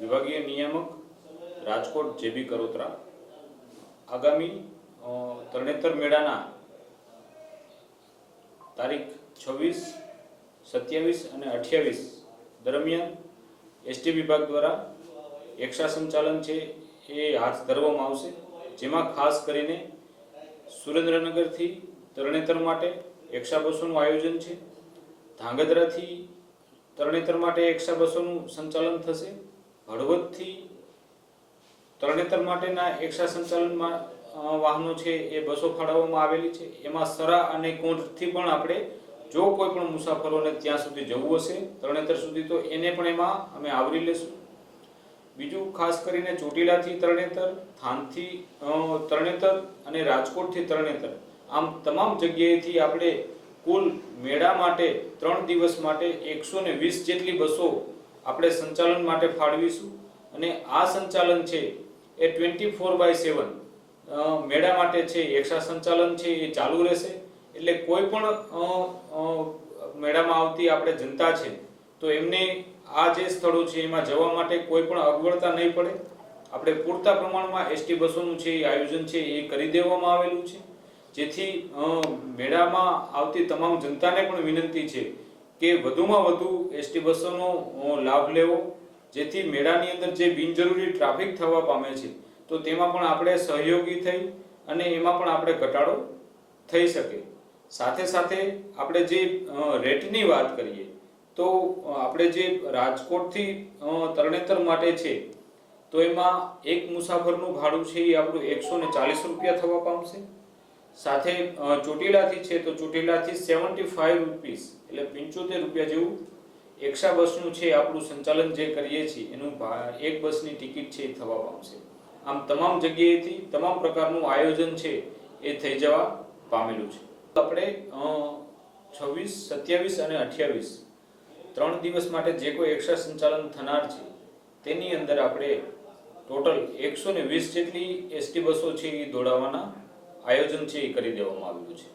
વિભાગીય નિયામક રાજકોટ જેબી કરોત્રા. આગામી તરણેતર મેળાના તારીખ છવ્વીસ, સત્યાવીસ અને અઠ્યાવીસ દરમિયાન એસટી વિભાગ દ્વારા એક્સ્ટ્રા સંચાલન છે એ હાથ ધરવામાં આવશે. જેમાં ખાસ કરીને સુરેન્દ્રનગરથી તરણેતર માટે એક્સ્ટ્રા બસોનું આયોજન છે. ધાંગધ્રાથી તરણેતર માટે એક્સ્ટ્રા બસોનું સંચાલન થશે. હળવદથી તરણેતર માટેના એક્સ્ટ્રા સંચાલનમાં વાહનો છે એ બસો ફાળવવામાં આવેલી છે. એમાં સરા અને કોંઢથી પણ આપણે જો કોઈ પણ મુસાફરોને ત્યાં સુધી જવું હશે, તરણેતર સુધી, તો એને પણ એમાં અમે આવરી લેશું. બીજું ખાસ કરીને ચોટીલાથી તરણેતર, થાનથી તરણેતર અને રાજકોટથી તરણેતર. આમ તમામ જગ્યાએથી આપણે કુલ મેળા માટે ત્રણ દિવસ માટે એકસો વીસ જેટલી બસો આપણે સંચાલન માટે ફાળવીશું. અને આ સંચાલન છે એ ટ્વેન્ટી ફોર બાય સેવન મેળા માટે છે એક્સ્ટ્રા સંચાલન છે, એ ચાલુ રહેશે. એટલે કોઈ પણ મેળામાં આવતી આપણે જનતા છે, તો એમને આ જે સ્થળો છે એમાં જવા માટે કોઈ પણ અગવડતા નહીં પડે. આપણે પૂરતા પ્રમાણમાં એસટી બસોનું છે એ આયોજન છે એ કરી દેવામાં આવેલું છે. જેથી મેળામાં આવતી તમામ જનતાને પણ વિનંતી છે કે વધુમાં વધુ એસટી બસોનો લાભ લેવો, જેથી મેળાની અંદર જે બિનજરૂરી ટ્રાફિક થવા પામે છે, તો તેમાં પણ આપણે સહયોગી થઈ અને એમાં પણ આપણે ઘટાડો થઈ શકે. સાથે સાથે આપણે જે રેટની વાત કરીએ, તો આપણે જે રાજકોટથી તરણેતર માટે છે, તો એમાં એક મુસાફરનું ભાડું છે એ આપણું એકસો ને ચાલીસ રૂપિયા થવા પામશે. સાથે ચોટીલાથી છે તો ચોટીલાથી સેવન્ટી ફાઈવ રૂપીસ, એટલે પંચોતેર રૂપિયા જેવું એક્સ્ટ્રા બસનું છે આપણું સંચાલન જે કરીએ છીએ, એનું એક બસની ટિકિટ છે એ થવા પામશે. આમ તમામ જગ્યાએથી તમામ પ્રકારનું આયોજન છે એ થઈ જવા પામેલું છે. આપણે છવ્વીસ, સત્યાવીસ અને અઠ્યાવીસ ત્રણ દિવસ માટે જે કોઈ એક્સ્ટ્રા સંચાલન થનાર છે, તેની અંદર આપણે ટોટલ એકસો ને વીસ જેટલી એસટી બસો છે એ દોડાવવાના આયોજન છે એ કરી દેવામાં આવ્યું છે.